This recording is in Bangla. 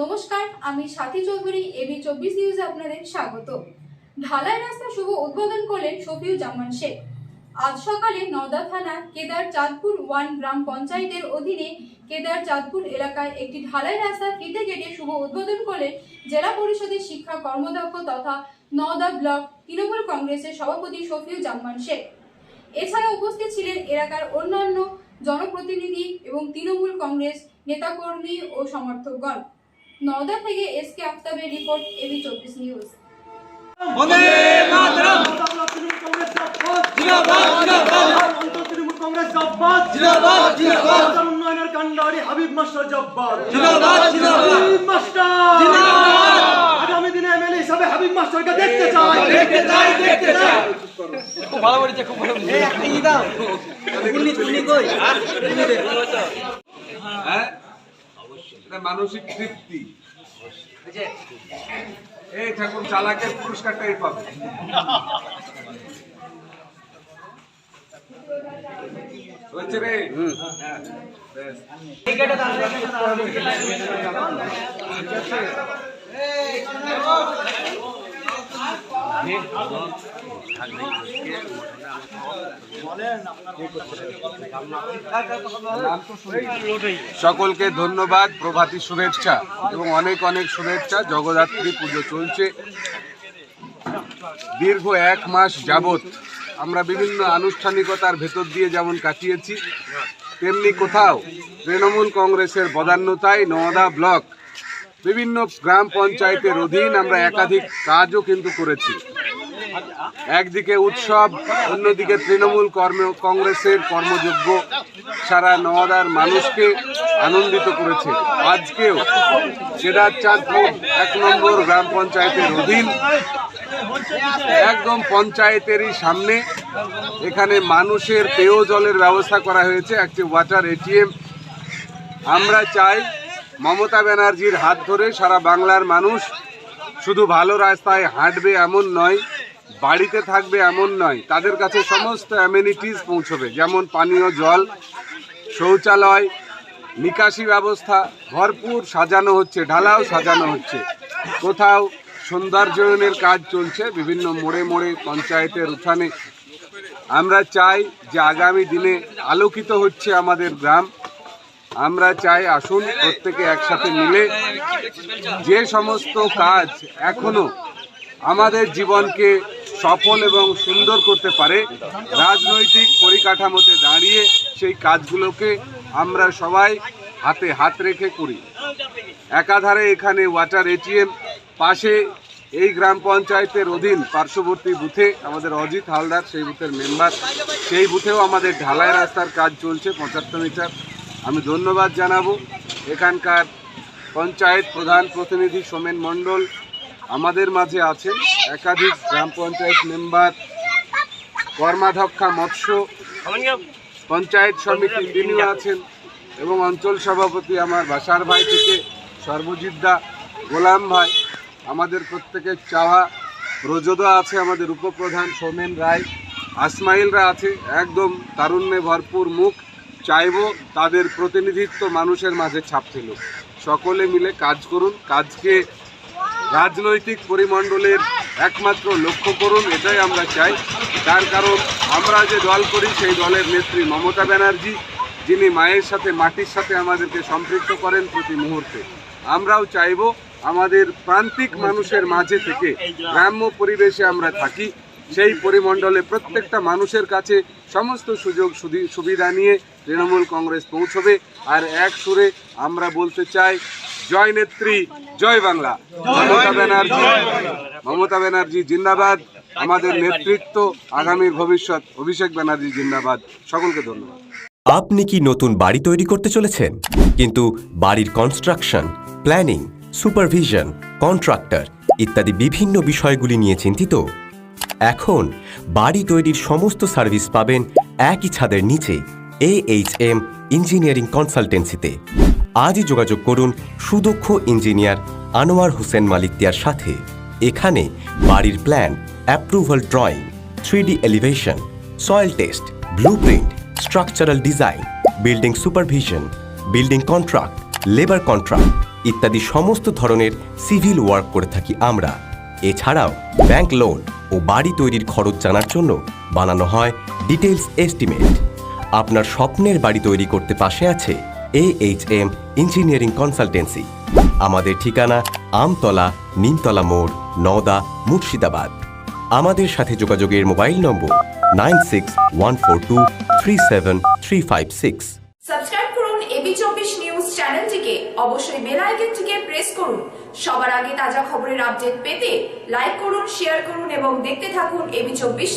নমস্কার, আমি সাথী চৌধুরী এবি চব্বিশ নিউজে আপনাদের স্বাগত। ঢালাই রাস্তা শুভ উদ্বোধন করলেন শফিউ জামান শেখ। আজ সকালে নওদা থানা কেদার চাঁদপুর ওয়ান গ্রাম পঞ্চায়েতের অধীনে কেদার চাঁদপুর এলাকায় একটি ঢালাই রাস্তা ফিতে কেটে শুভ উদ্বোধন করলেন জেলা পরিষদের শিক্ষা কর্মদক্ষ তথা নওদা ব্লক তৃণমূল কংগ্রেসের সভাপতি শফিউ জামান শেখ। এছাড়া উপস্থিত ছিলেন এলাকার অন্যান্য জনপ্রতিনিধি এবং তৃণমূল কংগ্রেস নেতাকর্মী ও সমর্থকগণ। নওদা থেকে এস কে আফতাবের রিপোর্ট এবি চব্বিশ নিউজ। উন্নয়নের কান্ডারি হাবিব মাস্টার মাস্টার আগামী দিনে এমএলএ হিসাবে হাবিব মাস্টারকে দেখতে চাই দেখতে চাই দেখতে চাই খুব ভালো বলেছে খুব ভালো বলেছে এই দাও তুমি কই হ্যাঁ এটা মানসিক তৃপ্তি এই ঠাকুর চালাকের পুরস্কারটাই পাবে হয়েছে রে হ্যাঁ। সকলকে ধন্যবাদ, প্রভাতী শুভেচ্ছা এবং অনেক অনেক শুভেচ্ছা। জগদ্ধাত্রী পুজো চলছে। দীর্ঘ এক মাস যাবত আমরা বিভিন্ন আনুষ্ঠানিকতার ভেতর দিয়ে যেমন কাটিয়েছি, তেমনি কোথাও তৃণমূল কংগ্রেসের বদান্যতায় নওদা ব্লক বিভিন্ন গ্রাম পঞ্চায়েতের অধীন আমরা একাধিক কাজও কিন্তু করেছি। উৎসব, অন্যদিকে তৃণমূল কর্ম কংগ্রেসের কর্মযোগ্য সারা নওয়াদার মানুষকে আনন্দিত করেছে। আজকেও কেদার চাঁদপুর এক নম্বর গ্রাম পঞ্চায়েতের অধীন, একদম পঞ্চায়েতেরই সামনে, এখানে মানুষের পেয় জলের ব্যবস্থা করা হয়েছে, একটি ওয়াটার এটিএম আমরা চাই মমতা ব্যানার্জির হাত ধরে সারা বাংলার মানুষ শুধু ভালো রাস্তায় হাঁটবে এমন নয় বাড়িতে থাকবে এমন নয়। তাদের কাছে সমস্ত অ্যামেনিটিস পৌঁছবে। যেমন পানীয় জল, শৌচালয়, নিকাশি ব্যবস্থা, ভরপুর সাজানো হচ্ছে, ঢালাও সাজানো হচ্ছে। কোথাও সৌন্দর্যায়নের কাজ চলছে, বিভিন্ন মোড়ে মোড়ে পঞ্চায়েতের উঠানে। আমরা চাই যে আগামী দিনে আলোকিত হচ্ছে আমাদের গ্রাম। আমরা চাই আসুন প্রত্যেকে একসাথে মিলে যে সমস্ত কাজ এখনও আমাদের জীবনকে সফল এবং সুন্দর করতে পারে, রাজনৈতিক পরিকাঠামোতে দাঁড়িয়ে সেই কাজগুলোকে আমরা সবাই হাতে হাত রেখে করি। একাধারে এখানে ওয়াটার এটিএম পাশে এই গ্রাম পঞ্চায়েতের অধীন পার্শ্ববর্তী বুথে আমাদের অজিত হালদার, সেই বুথের মেম্বার সেই বুথেও আমাদের ঢালাই রাস্তার কাজ চলছে পঁচাত্তর মিটার। আমি ধন্যবাদ জানাব। এখানকার পঞ্চায়েত প্রধান প্রতিনিধি সোমেন মণ্ডল আমাদের মাঝে আছেন একাধিক গ্রাম পঞ্চায়েত মেম্বার, কর্মাধ্যক্ষা মৎস্য, পঞ্চায়েত সমিতি তিনিও আছেন এবং অঞ্চল সভাপতি আমার বাসার ভাই থেকে সর্বজিৎ দা, গোলাম ভাই, আমাদের প্রত্যেকের চাওয়া ব্রজদা আছে আমাদের উপপ্রধান সৌমেন রায়, আসমাইলরা আছে, একদম তারুণ্যে ভরপুর মুখ, চাইব তাদের প্রতিনিধিত্ব মানুষের মাঝে ছাপ ছিল সকলে মিলে কাজ করুন, কাজকে রাজনৈতিক পরিমণ্ডলের একমাত্র লক্ষ্য করুন এটাই আমরা চাই। তার কারণ আমরা যে দল করি, সেই দলের নেত্রী মমতা ব্যানার্জি, যিনি মায়ের সাথে, মাটির সাথে আমাদেরকে সম্পৃক্ত করেন প্রতি মুহূর্তে। আমরাও চাইব আমাদের প্রান্তিক মানুষের মাঝে থেকে গ্রাম্য পরিবেশে আমরা থাকি। সেই পরিমণ্ডলে প্রত্যেকটা মানুষের কাছে সমস্ত সুযোগ সুবিধা নিয়ে তৃণমূল কংগ্রেস পৌঁছবে। আর এক সুরে আমরা বলতে চাই জয় নেত্রী, জয় বাংলা। মমতা ব্যানার্জি মমতা ব্যানার্জি জিন্দাবাদ। আমাদের নেতৃত্ব, আগামী ভবিষ্যৎ, অভিষেক ব্যানার্জি জিন্দাবাদ। সকলকে ধন্যবাদ। আপনি কি নতুন বাড়ি তৈরি করতে চলেছেন? কিন্তু বাড়ির কনস্ট্রাকশন প্ল্যানিং সুপারভিশন কন্ট্রাক্টর ইত্যাদি বিভিন্ন বিষয়গুলি নিয়ে চিন্তিত? এখন বাড়ি তৈরির সমস্ত সার্ভিস পাবেন একই ছাদের নিচে এ এইচ এম ইঞ্জিনিয়ারিং কনসালটেন্সিতে আজই যোগাযোগ করুন সুদক্ষ ইঞ্জিনিয়ার আনোয়ার হোসেন মালিকতিয়ার সাথে। এখানে বাড়ির plan approval drawing three elevation soil test blueprint structural design building supervision building contract labour contract ইত্যাদি সমস্ত ধরনের সিভিল ওয়ার্ক করে থাকি আমরা। এছাড়াও ব্যাংক লোন ও বাড়ি তৈরির খরচ জানার জন্য বানানো হয় ডিটেলস এস্টিমেট আপনার স্বপ্নের বাড়ি তৈরি করতে পাশে আছে এ ইঞ্জিনিয়ারিং কনসালটেন্সি আমাদের ঠিকানা আমতলা, নিমতলা মোড়, নওদা, মুর্শিদাবাদ। আমাদের সাথে যোগাযোগের mobile number nine six one four two three seven three five six. Subscribe করুন এবি চব্বিশ নিউজ চ্যানেলটিকে। অবশ্যই বেল আইকনটিকে প্রেস করুন। সবার আগে তাজা খবরের আপডেট পেতে লাইক করুন, শেয়ার করুন এবং দেখতে থাকুন এবি চব্বিশ